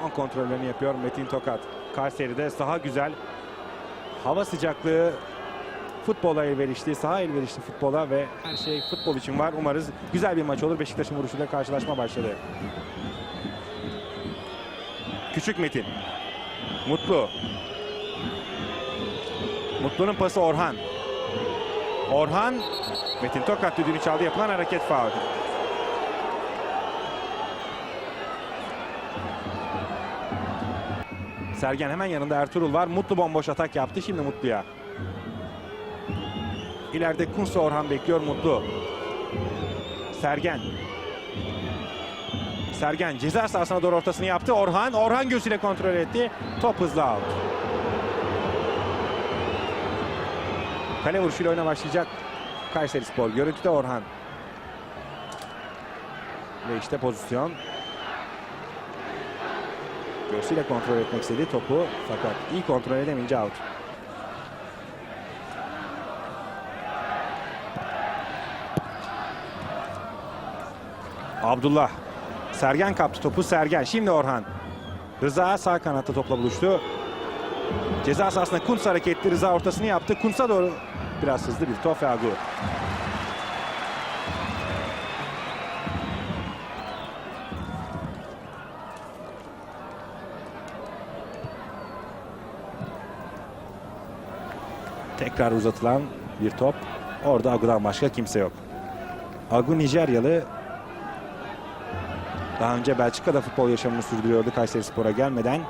Son kontrollerini yapıyor Metin Tokat. Kayseri'de saha güzel. Hava sıcaklığı futbola elverişli, saha elverişli futbola ve her şey futbol için var. Umarız güzel bir maç olur. Beşiktaş'ın vuruşuyla karşılaşma başladı. Küçük Metin. Mutlu. Mutlu'nun pası Orhan. Orhan Metin Tokat düdüğünü çaldı. Yapılan hareket faul. Sergen hemen yanında Ertuğrul var. Mutlu bomboş atak yaptı. Şimdi Mutlu'ya. İleride Kunsa Orhan bekliyor Mutlu. Sergen. Sergen ceza sahasına doğru ortasını yaptı. Orhan. Orhan göğsüyle kontrol etti. Top hızlı out. Kale vuruşuyla oyuna başlayacak Kayseri Spor. Görüntüde Orhan. Ve işte pozisyon. Göğsüyle kontrol etmek istedi topu fakat iyi kontrol edemeyince out. Abdullah. Sergen kaptı topu Sergen. Şimdi Orhan. Rıza sağ kanatta topla buluştu. Ceza sahasında Kuntz hareketli Rıza ortasını yaptı. Kuntz'a doğru biraz hızlı bir top ve Agu. Tekrar uzatılan bir top. Orada Agu'dan başka kimse yok. Agu Nijeryalı. Daha önce Belçika'da futbol yaşamını sürdürüyordu Kayseri Spor'a gelmeden.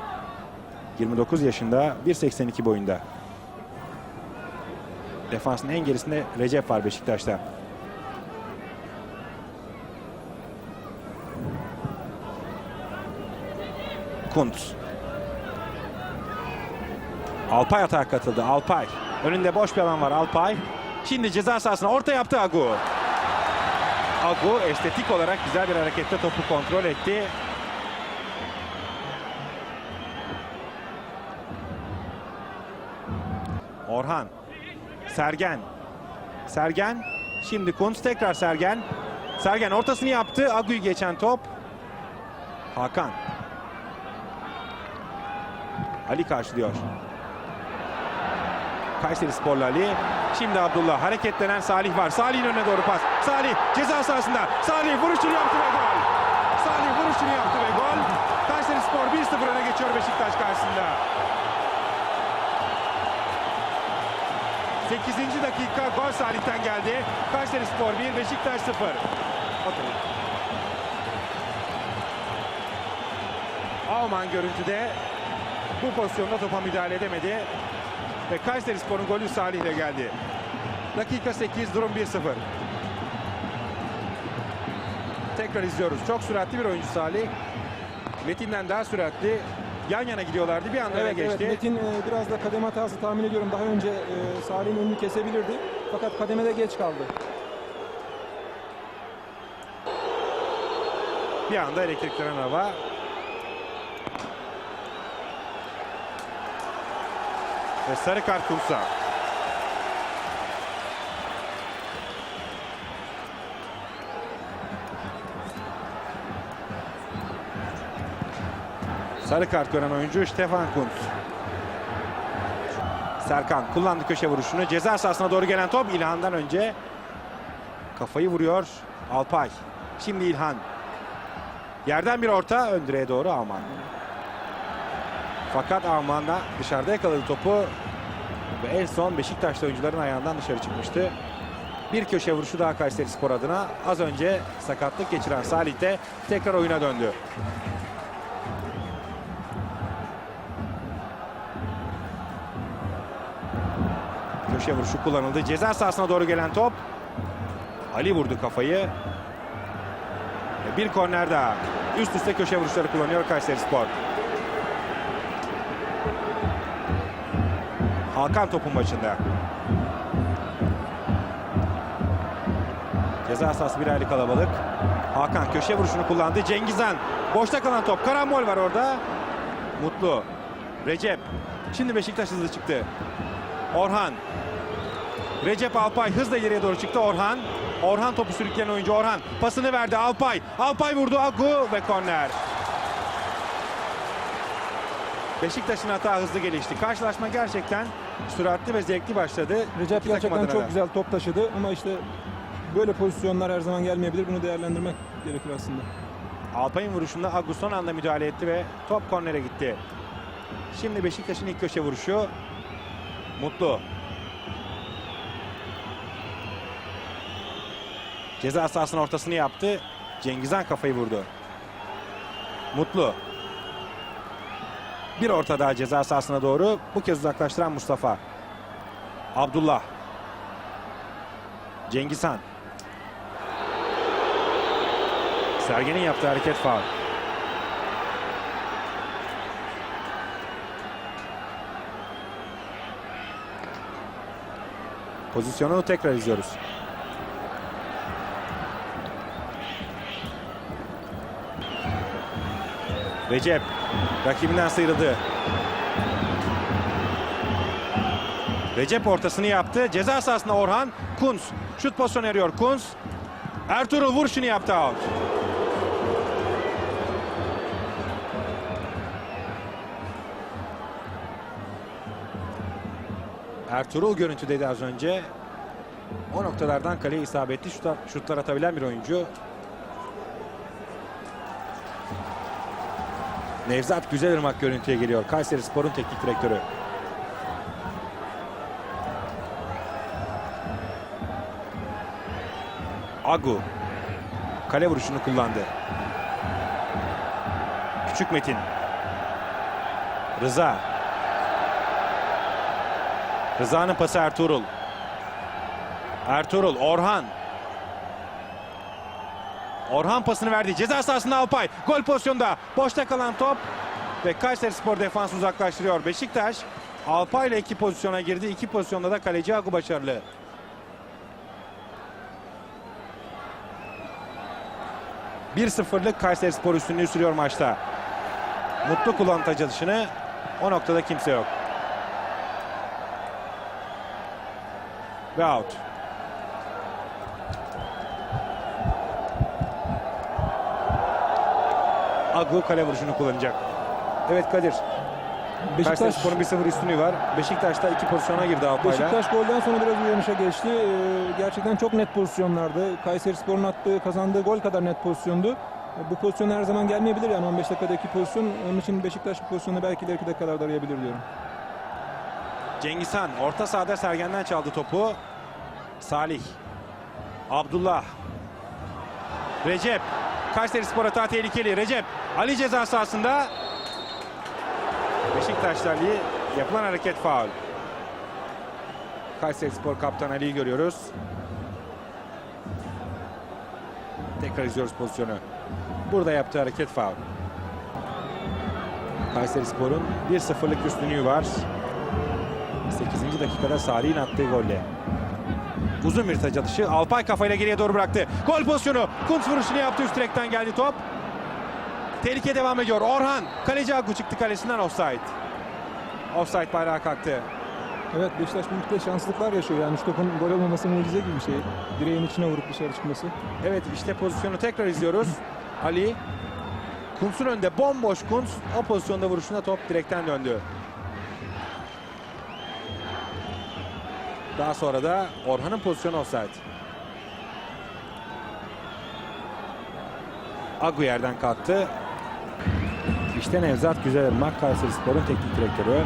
29 yaşında 1.82 boyunda. Defansın en gerisinde Recep var Beşiktaş'ta. Kuntz. Alpay atağa katıldı. Alpay. Önünde boş bir alan var Alpay. Şimdi ceza sahasına orta yaptı Agu. Agu estetik olarak güzel bir harekette topu kontrol etti. Orhan. Sergen. Sergen. Şimdi Kuntz tekrar Sergen. Sergen ortasını yaptı. Agu'yu geçen top. Hakan. Ali karşılıyor. Kayseri Sporlu. Şimdi Abdullah. Hareketlenen Salih var. Salih'in önüne doğru pas. Salih ceza sahasında. Salih vuruşunu yaptı ve gol. Salih vuruşunu yaptı ve gol. Kayseri Spor 1-0 öne geçiyor Beşiktaş karşısında. 8. dakika gol Salih'ten geldi. Kayseri Spor 1, Beşiktaş 0. Oturun. Alman görüntüde bu pozisyonda topa müdahale edemedi. Ve Kayseri Spor'un golü Salih ile geldi. Dakika 8, durum 1-0. Tekrar izliyoruz. Çok süratli bir oyuncu Salih. Metin'den daha süratli. Yan yana gidiyorlardı. Bir anda Evet, evet. geçti. Metin e, biraz da kademe hatası tahmin ediyorum. Daha önce e, Salih'in önünü kesebilirdi. Fakat kademede geç kaldı. Bir anda elektriklenen hava. Ve sarı kart Kumsa. Sarı kart gören oyuncu Stefan Kuntz. Serkan kullandı köşe vuruşunu. Ceza sahasına doğru gelen top İlhan'dan önce kafayı vuruyor Alpay. Şimdi İlhan. Yerden bir orta ön doğru Alman. Fakat Alman da dışarıda yakaladı topu. Ve en son Beşiktaşlı oyuncuların ayağından dışarı çıkmıştı. Bir köşe vuruşu daha Kayseri Spor adına. Az önce sakatlık geçiren Salih de tekrar oyuna döndü. Köşe vuruşu kullanıldı. Ceza sahasına doğru gelen top. Ali vurdu kafayı. Bir korner daha. Üst üste köşe vuruşları kullanıyor Kayseri Spor. Hakan topun başında. Ceza sahası bir ayrı kalabalık. Hakan köşe vuruşunu kullandı. Cengizhan. Boşta kalan top. Karambol var orada. Mutlu. Recep. Şimdi Beşiktaş hızlı çıktı. Orhan. Recep Alpay hızla ileriye doğru çıktı Orhan. Orhan topu sürükleyen oyuncu Orhan. Pasını verdi Alpay. Alpay vurdu Agu ve korner. Beşiktaş'ın hata hızlı gelişti. Karşılaşma gerçekten süratli ve zevkli başladı. Recep İki gerçekten çok güzel top taşıdı ama işte böyle pozisyonlar her zaman gelmeyebilir. Bunu değerlendirmek gerekir aslında. Alpay'ın vuruşunda Agu son anda müdahale etti ve top kornere gitti. Şimdi Beşiktaş'ın ilk köşe vuruşu. Mutlu. Ceza sahasının ortasını yaptı. Cengizhan kafayı vurdu. Mutlu. Bir orta daha ceza sahasına doğru. Bu kez uzaklaştıran Mustafa. Abdullah. Cengizhan. Sergen'in yaptığı hareket faul. Pozisyonu tekrar izliyoruz. Recep rakibinden sıyrıldı. Recep ortasını yaptı. Ceza sahasında Orhan. Kunz şut pozisyonu arıyor. Kunz. Ertuğrul vuruşunu yaptı out. Ertuğrul görüntüdeydi az önce. O noktalardan kaleye isabetli şutlar, şutlar atabilen bir oyuncu. Nevzat Güzelırmak görüntüye geliyor. Kayseri Spor'un teknik direktörü. Agu kale vuruşunu kullandı. Küçük Metin. Rıza. Rıza'nın pası Ertuğrul. Ertuğrul, Orhan. Orhan pasını verdi. Ceza sahasında Alpay. Gol pozisyonda. Boşta kalan top. Ve Kayseri Spor defans uzaklaştırıyor. Beşiktaş Alpay ile iki pozisyona girdi. İki pozisyonda da kaleci Agu başarılı. Bir sıfırlık Kayseri Spor üstünlüğü sürüyor maçta. Mutlu kullanıt açılışını o noktada kimse yok. Ve out. Agu kale vuruşunu kullanacak. Evet Kadir. Beşiktaş, Spor'un 1-0 üstünlüğü var. Beşiktaş'ta iki pozisyona girdi Alpay'la. Beşiktaş golden sonra biraz uyanışa geçti. Ee, gerçekten çok net pozisyonlardı. Kayseri Spor'un attığı, kazandığı gol kadar net pozisyondu. Bu pozisyon her zaman gelmeyebilir yani 15 dakikadaki pozisyon. Onun için Beşiktaş bu pozisyonu belki ileriki dakikalarda arayabilir diyorum. Cengizhan orta sahada Sergen'den çaldı topu. Salih. Abdullah. Recep. Kayseri Spor hata tehlikeli. Recep. Ali ceza sahasında. Beşiktaşlı Ali yapılan hareket faul. Kayseri Spor kaptan Ali'yi görüyoruz. Tekrar izliyoruz pozisyonu. Burada yaptığı hareket faul. Kayseri Spor'un 1-0'lık üstünlüğü var. 8. dakikada Salih'in attığı golle. Uzun bir taç atışı. Alpay kafayla geriye doğru bıraktı. Gol pozisyonu. Kuntz vuruşunu yaptı. Üst direkten geldi top. Tehlike devam ediyor. Orhan. Kaleci Agu çıktı kalesinden offside. Offside bayrağı kalktı. Evet Beşiktaş bu ligde şanslıklar yaşıyor. Yani şu topun gol olmaması mucize gibi bir şey. Direğin içine vurup dışarı çıkması. Evet işte pozisyonu tekrar izliyoruz. Ali. Kuntz'un önünde bomboş Kuntz. O pozisyonda vuruşunda top direkten döndü. Daha sonra da Orhan'ın pozisyonu offside. Agu yerden kalktı. İşte Nevzat Güzelırmak Kayseri Spor'un teknik direktörü.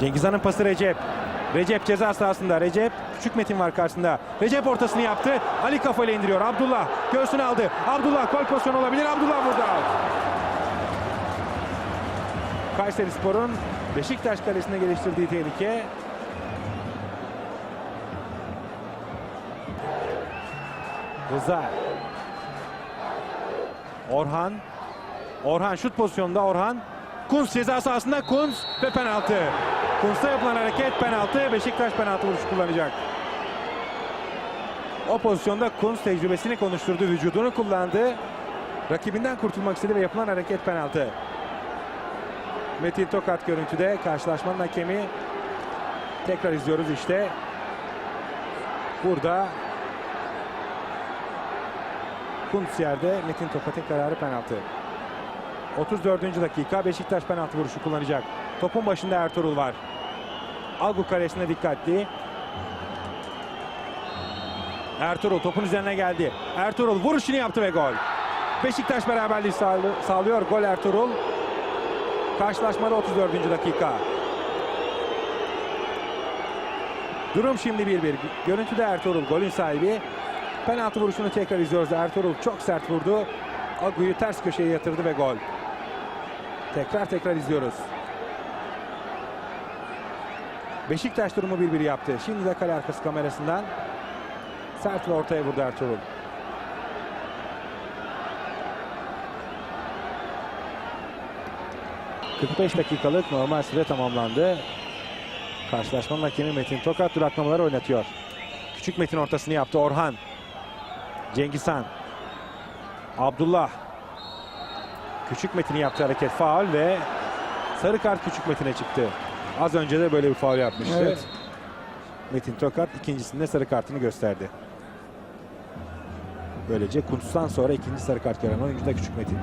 Cengizhan'ın pası Recep. Recep ceza sahasında. Recep küçük Metin var karşısında. Recep ortasını yaptı. Ali kafayla indiriyor. Abdullah göğsünü aldı. Abdullah gol pozisyonu olabilir. Abdullah burada. Kayseri Spor'un Beşiktaş kalesine geliştirdiği tehlike. Rıza. Orhan. Orhan şut pozisyonunda Orhan. Kunz ceza sahasında Kunz ve penaltı. Kunz'da yapılan hareket penaltı. Beşiktaş penaltı vuruşu kullanacak. O pozisyonda Kunz tecrübesini konuşturdu. Vücudunu kullandı. Rakibinden kurtulmak istedi ve yapılan hareket penaltı. Metin Tokat görüntüde karşılaşmanın hakemi tekrar izliyoruz işte. Burada Kuntz yerde Metin Tokat'ın kararı penaltı. 34. dakika Beşiktaş penaltı vuruşu kullanacak. Topun başında Ertuğrul var. Algu kalesine dikkatli. Ertuğrul topun üzerine geldi. Ertuğrul vuruşunu yaptı ve gol. Beşiktaş beraberliği sağlı- sağlıyor. Gol Ertuğrul. Karşılaşmada 34. dakika. Durum şimdi 1-1. Görüntüde Ertuğrul golün sahibi. Penaltı vuruşunu tekrar izliyoruz. Ertuğrul çok sert vurdu. Agu'yu ters köşeye yatırdı ve gol. Tekrar tekrar izliyoruz. Beşiktaş durumu 1-1 yaptı. Şimdi de kale arkası kamerasından sert ve ortaya vurdu Ertuğrul. ...45 dakikalık normal süre tamamlandı. Karşılaşmanın hakemi Metin Tokat duraklamaları oynatıyor. Küçük Metin ortasını yaptı Orhan. Cengizhan. Abdullah. Küçük Metin'i yaptı hareket faul ve sarı kart Küçük Metin'e çıktı. Az önce de böyle bir faul yapmıştı. Evet. Metin Tokat ikincisinde sarı kartını gösterdi. Böylece Kuntz'tan sonra ikinci sarı kart gören oyuncu da Küçük Metin.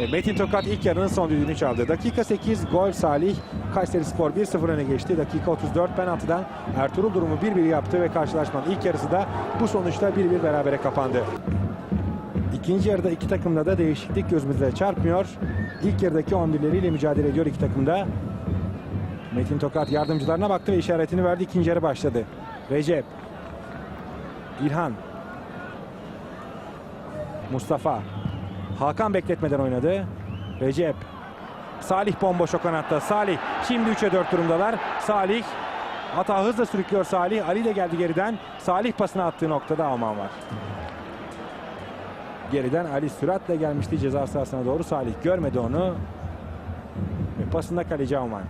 Ve Metin Tokat ilk yarının son düdüğünü çaldı. Dakika 8 gol Salih. Kayseri Spor 1-0 öne geçti. Dakika 34 penaltıdan Ertuğrul durumu 1-1 yaptı ve karşılaşmanın ilk yarısı da bu sonuçta 1-1 berabere kapandı. İkinci yarıda iki takımda da değişiklik gözümüze çarpmıyor. İlk yarıdaki 11'leriyle mücadele ediyor iki takımda. Metin Tokat yardımcılarına baktı ve işaretini verdi. İkinci yarı başladı. Recep. İlhan. Mustafa. Hakan bekletmeden oynadı. Recep. Salih bomboş o kanatta. Salih şimdi 3'e 4 durumdalar. Salih hata hızla sürüklüyor Salih. Ali de geldi geriden. Salih pasını attığı noktada Alman var. Geriden Ali süratle gelmişti ceza sahasına doğru. Salih görmedi onu. Ve pasında kaleci Alman.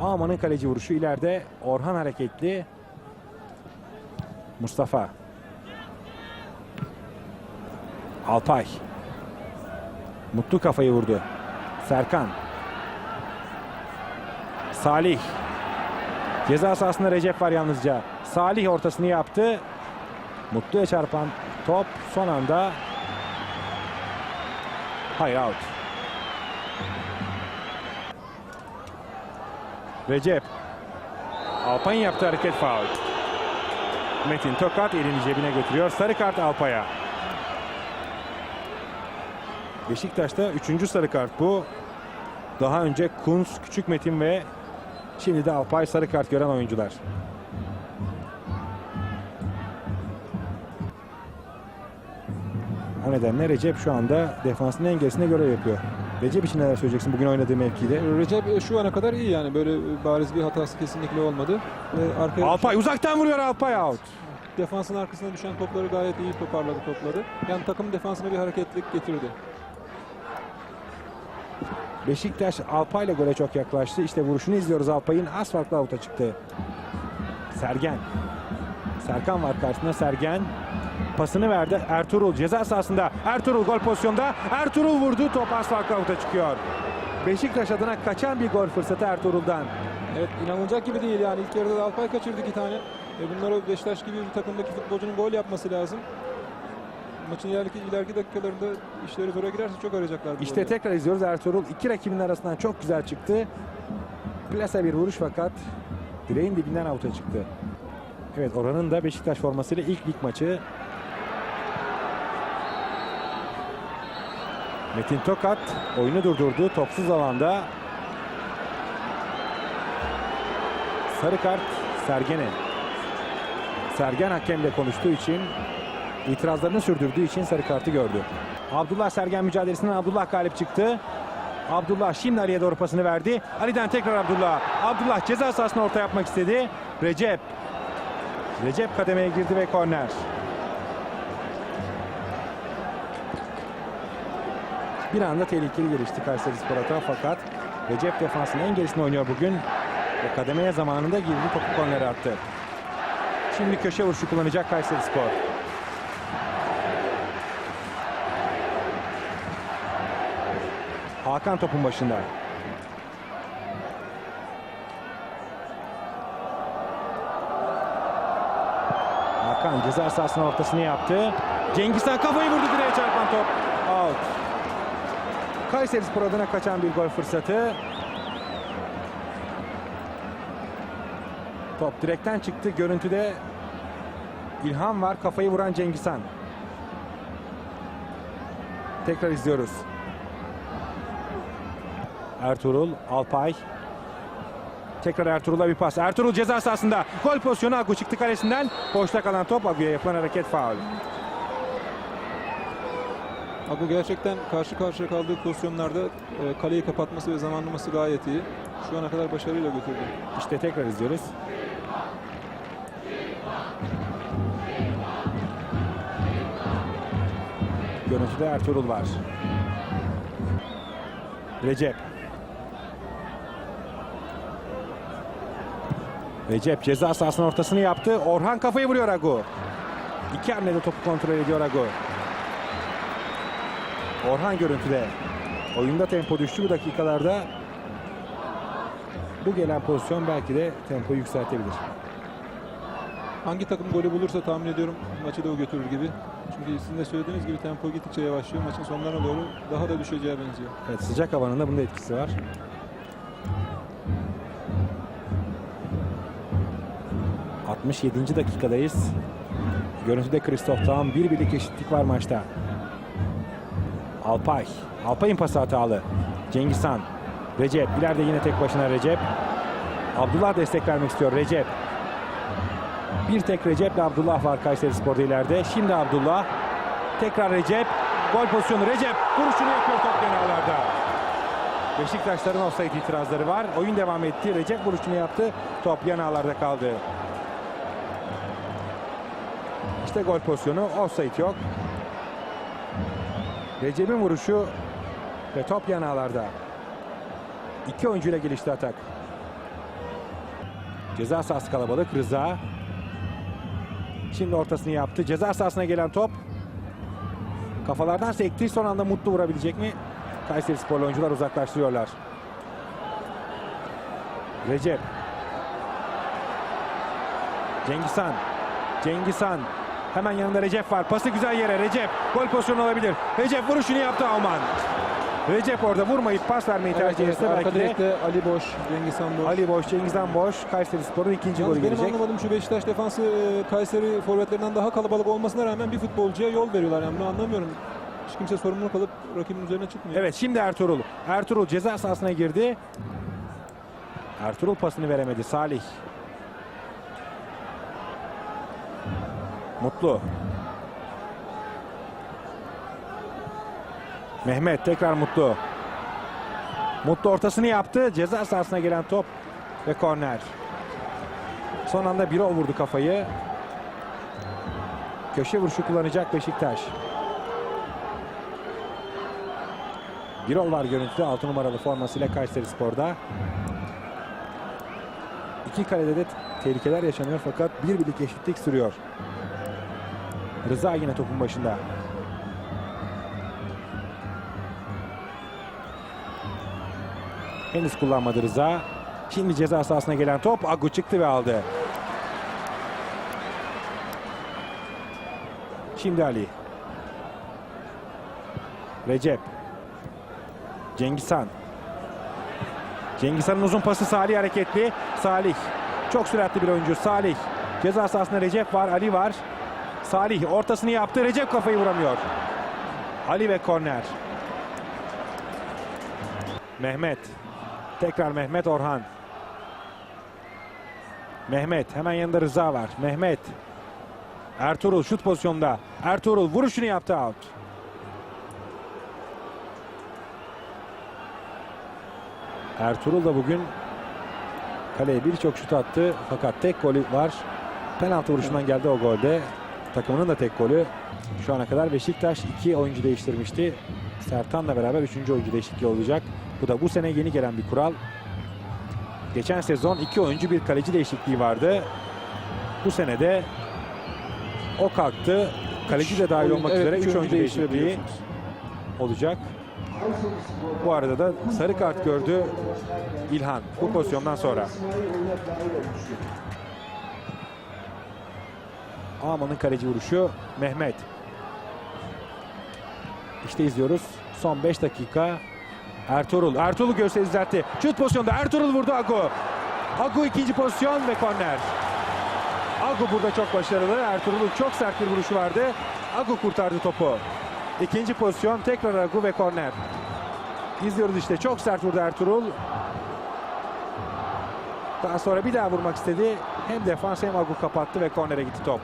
Alman'ın kaleci vuruşu ileride. Orhan hareketli. Mustafa. Alpay. Mutlu kafayı vurdu. Serkan. Salih. Ceza sahasında Recep var yalnızca. Salih ortasını yaptı. Mutlu'ya çarpan top son anda hayır out. Recep. Alpay'ın yaptığı hareket faul. Metin Tokat elini cebine götürüyor. Sarı kart Alpay'a. Beşiktaş'ta üçüncü sarı kart bu. Daha önce Kunz, Küçük Metin ve şimdi de Alpay sarı kart gören oyuncular. O nedenle Recep şu anda defansın en gerisine görev yapıyor. Recep için neler söyleyeceksin bugün oynadığı mevkide? Recep e, şu ana kadar iyi yani böyle e, bariz bir hatası kesinlikle olmadı. Arkaya Alpay uzaktan vuruyor Alpay out. defansın arkasına düşen topları gayet iyi toparladı topları. Yani takım defansına bir hareketlilik getirdi. Beşiktaş Alpay'la gole çok yaklaştı. İşte vuruşunu izliyoruz Alpay'ın az farklı avuta çıktı. Sergen. Serkan var karşısında Sergen. Pasını verdi Ertuğrul ceza sahasında. Ertuğrul gol pozisyonda. Ertuğrul vurdu top az farklı avuta çıkıyor. Beşiktaş adına kaçan bir gol fırsatı Ertuğrul'dan. Evet inanılacak gibi değil yani ilk yarıda da Alpay kaçırdı iki tane. E bunlara Beşiktaş gibi bir takımdaki futbolcunun gol yapması lazım. Maçın ileriki, ileriki dakikalarında işleri zora girerse çok arayacaklar İşte golleri. tekrar izliyoruz Ertuğrul. iki rakibinin arasından çok güzel çıktı. Plase bir vuruş fakat direğin dibinden avuta çıktı. Evet oranın da Beşiktaş formasıyla ilk lig maçı. Metin Tokat oyunu durdurdu. Topsuz alanda. Sarı kart Sergen'e. Sergen hakemle konuştuğu için itirazlarını sürdürdüğü için sarı kartı gördü. Abdullah Sergen mücadelesinden Abdullah galip çıktı. Abdullah şimdi Ali'ye doğru pasını verdi. Ali'den tekrar Abdullah. Abdullah ceza sahasına orta yapmak istedi. Recep. Recep kademeye girdi ve korner. Bir anda tehlikeli gelişti Kayseri Spor hata fakat Recep defansının en gerisinde oynuyor bugün. Ve kademeye zamanında girdi topu kornere attı. Şimdi köşe vuruşu kullanacak Kayseri Spor. Hakan topun başında. Hakan ceza sahasının ortasını yaptı. Cengizhan kafayı vurdu direğe çarpan top. Out. Kayseri Spor adına kaçan bir gol fırsatı. Top direkten çıktı. Görüntüde İlhan var. Kafayı vuran Cengizhan. Tekrar izliyoruz. Ertuğrul, Alpay. Tekrar Ertuğrul'a bir pas. Ertuğrul ceza sahasında. Gol pozisyonu Agu çıktı kalesinden. Boşta kalan top Agu'ya yapılan hareket faul. Agu gerçekten karşı karşıya kaldığı pozisyonlarda e, kaleyi kapatması ve zamanlaması gayet iyi. Şu ana kadar başarıyla götürdü. İşte tekrar izliyoruz. Görüntüde Ertuğrul var. Recep. Recep ceza sahasının ortasını yaptı. Orhan kafayı vuruyor Agu. İki hamlede topu kontrol ediyor Agu. Orhan görüntüde. Oyunda tempo düştü bu dakikalarda. Bu gelen pozisyon belki de tempoyu yükseltebilir. Hangi takım golü bulursa tahmin ediyorum maçı da o götürür gibi. Çünkü sizin de söylediğiniz gibi tempo gittikçe yavaşlıyor. Maçın sonlarına doğru daha da düşeceğe benziyor. Evet sıcak havanın da bunda etkisi var. ...67. dakikadayız. Görüntüde Kristof Tam bir birlik eşitlik var maçta. Alpay. Alpay'ın pası hatalı. Cengizhan. Recep. İleride yine tek başına Recep. Abdullah destek vermek istiyor. Recep. Bir tek Recep'le Abdullah var Kayseri Spor'da ileride. Şimdi Abdullah. Tekrar Recep. Gol pozisyonu Recep. Vuruşunu yapıyor top kenarlarda. Beşiktaşların offside itirazları var. Oyun devam etti. Recep vuruşunu yaptı. Top yan kaldı. İşte gol pozisyonu. Offside yok. Recep'in vuruşu ve top yan ağlarda. İki oyuncuyla gelişti atak. Ceza sahası kalabalık. Rıza. Şimdi ortasını yaptı. Ceza sahasına gelen top kafalardan sekti. Son anda Mutlu vurabilecek mi? Kayseri Sporlu oyuncular uzaklaştırıyorlar. Recep. Cengizhan. Cengizhan. Hemen yanında Recep var. Pası güzel yere. Recep. Gol pozisyonu olabilir. Recep vuruşunu yaptı Alman. Recep orada vurmayıp pas vermeyi tercih Evet, etse arka belki de Ali Boş, Cengiz Han Boş. Ali Boş, Cengizhan Boş. Kayseri Spor'un ikinci golü benim gelecek. anlamadığım şu Beşiktaş defansı e, Kayseri forvetlerinden daha kalabalık olmasına rağmen bir futbolcuya yol veriyorlar. Yani bunu anlamıyorum. Hiç kimse sorumluluk alıp rakibin üzerine çıkmıyor. Evet şimdi Ertuğrul. Ertuğrul ceza sahasına girdi. Ertuğrul pasını veremedi. Salih. Mutlu. Mehmet tekrar Mutlu. Mutlu ortasını yaptı. Ceza sahasına gelen top ve korner. Son anda Birol vurdu kafayı. Köşe vuruşu kullanacak Beşiktaş. Birol var görüntüde 6 numaralı formasıyla Kayseri Spor'da. İki kalede de tehlikeler yaşanıyor fakat bir birlik eşitlik sürüyor. Rıza yine topun başında. Henüz kullanmadı Rıza. Şimdi ceza sahasına gelen top Agu çıktı ve aldı. Şimdi Ali. Recep. Cengizhan. Cengizhan'ın uzun pası Salih hareketli. Salih. Çok süratli bir oyuncu. Salih. Ceza sahasında Recep var. Ali var. Salih ortasını yaptı. Recep kafayı vuramıyor. Ali ve korner. Mehmet. Tekrar Mehmet Orhan. Mehmet. Hemen yanında Rıza var. Mehmet. Ertuğrul şut pozisyonda. Ertuğrul vuruşunu yaptı out. Ertuğrul da bugün kaleye birçok şut attı fakat tek golü var. Penaltı vuruşundan geldi o golde. Takımının da tek golü. Şu ana kadar Beşiktaş iki oyuncu değiştirmişti. Sertan'la beraber üçüncü oyuncu değişikliği olacak. Bu da bu sene yeni gelen bir kural. Geçen sezon iki oyuncu bir kaleci değişikliği vardı. Bu sene de o kalktı. Kaleci de dahil olmak Evet, üzere üç 3 oyuncu değişikliği olacak. Bu arada da sarı kart gördü İlhan bu pozisyondan sonra. Alman'ın kaleci vuruşu Mehmet. İşte izliyoruz. Son 5 dakika. Ertuğrul. Ertuğrul göğsüne düzeltti. Şut pozisyonda Ertuğrul vurdu Agu. Agu ikinci pozisyon ve korner. Agu burada çok başarılı. Ertuğrul'un çok sert bir vuruşu vardı. Agu kurtardı topu. İkinci pozisyon tekrar Agu ve korner. İzliyoruz işte. Çok sert vurdu Ertuğrul. Daha sonra bir daha vurmak istedi. Hem defans hem Agu kapattı ve kornere gitti top.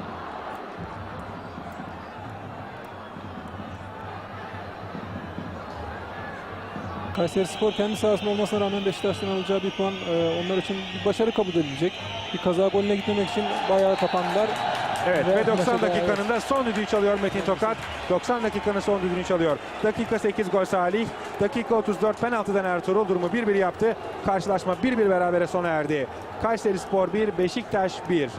Kayseri Spor kendi sahasında olmasına rağmen Beşiktaş'tan alacağı bir puan e, onlar için bir başarı kabul edilecek. Bir kaza golüne gitmemek için bayağı kapandılar. Evet Ve ve 90 mesela- dakikanın da son düdüğü çalıyor Metin Tokat. 90 dakikanın son düdüğünü çalıyor. Dakika 8 gol Salih. Dakika 34 penaltıdan Ertuğrul durumu 1-1 yaptı. Karşılaşma 1-1 berabere sona erdi. Kayseri Spor 1, Beşiktaş 1.